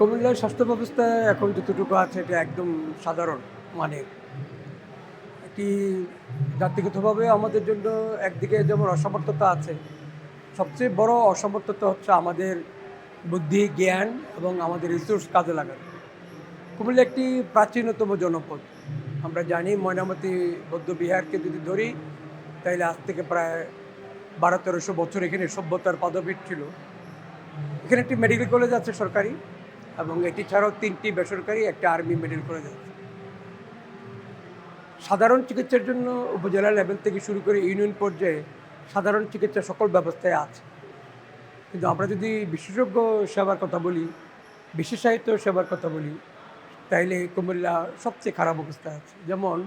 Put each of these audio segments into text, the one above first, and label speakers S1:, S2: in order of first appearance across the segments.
S1: কুমিল্লার স্বাস্থ্য ব্যবস্থা এখন যতটুকু আছে, এটা একদম সাধারণ মানের। এটি জাতিগতভাবে আমাদের জন্য একদিকে যেমন অসমর্থতা আছে, সবচেয়ে বড় অসমর্থতা হচ্ছে আমাদের বুদ্ধি, জ্ঞান এবং আমাদের রিসোর্স কাজে লাগানো। কুমিল্লা একটি প্রাচীনতম জনপদ। আমরা জানি ময়নামতি বৌদ্ধ বিহারকে যদি ধরি তাহলে আজ থেকে প্রায় বারো তেরোশো বছর এখানে সভ্যতার পদপীঠ ছিল। এখানে একটি মেডিকেল কলেজ আছে সরকারি। এবং এটি ছাড়াও তিনটি বেসরকারি, একটা আর্মি মেডিকেল কলেজ আছে। সাধারণ চিকিৎসার জন্য উপজেলা লেভেল থেকে শুরু করে ইউনিয়ন পর্যায়ে সাধারণ চিকিৎসা সকল ব্যবস্থায় আছে। কিন্তু আমরা যদি বিশেষজ্ঞ সেবার কথা বলি, বিশেষায়িত সেবার কথা বলি, তাইলে কুমিল্লা সবচেয়ে খারাপ অবস্থা আছে। যেমন,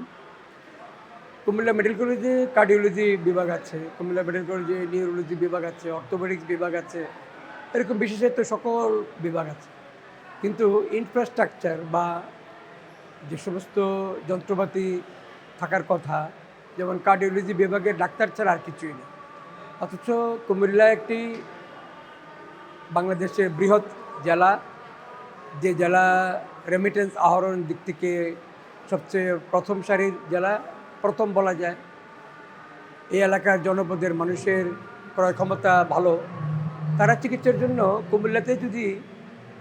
S1: কুমিল্লা মেডিকেল কলেজে কার্ডিওলজি বিভাগ আছে, কুমিল্লা মেডিকেল কলেজে নিউরোলজি বিভাগ আছে, অর্থোপেডিক্স বিভাগ আছে, এরকম বিশেষায়িত সকল বিভাগ আছে। কিন্তু ইনফ্রাস্ট্রাকচার বা যে সমস্ত যন্ত্রপাতি থাকার কথা, যেমন কার্ডিওলজি বিভাগের ডাক্তার ছাড়া আর কিছুই নেই। অথচ কুমিল্লা একটি বাংলাদেশের বৃহৎ জেলা, যে জেলা রেমিটেন্স আহরণ দিক থেকে সবচেয়ে প্রথম সারির জেলা, প্রথম বলা যায়। এই এলাকার জনপদের মানুষের ক্রয় ক্ষমতা ভালো। তারা চিকিৎসার জন্য কুমিল্লাতে যদি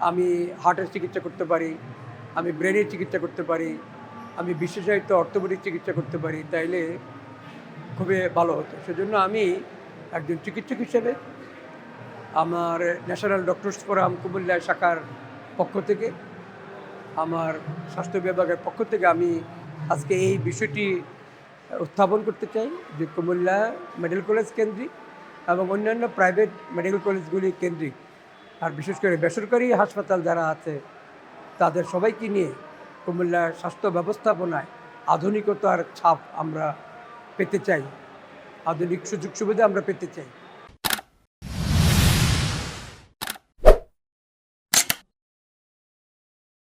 S1: আমি হার্টের চিকিৎসা করতে পারি, আমি ব্রেনের চিকিৎসা করতে পারি, আমি বিশেষায়িত অর্থোপেডিক চিকিৎসা করতে পারি, তাইলে খুবই ভালো হতো। সেজন্য আমি একজন চিকিৎসক হিসেবে আমার ন্যাশনাল ডক্টরস ফোরাম কুমিল্লা শাখার পক্ষ থেকে, আমার স্বাস্থ্য বিভাগের পক্ষ থেকে আমি আজকে এই বিষয়টি উত্থাপন করতে চাই যে কুমিল্লা মেডিকেল কলেজ কেন্দ্রিক এবং অন্যান্য প্রাইভেট মেডিকেল কলেজগুলি কেন্দ্রিক। আর বিশেষ করে বেসরকারি হাসপাতাল যারা আছে, তাদের সবাইকে নিয়ে কুমিল্লার স্বাস্থ্য ব্যবস্থাপনায় আধুনিকতার ছাপ আমরা পেতে চাই। আধুনিক সুযোগ সুবিধা আমরা পেতে চাই।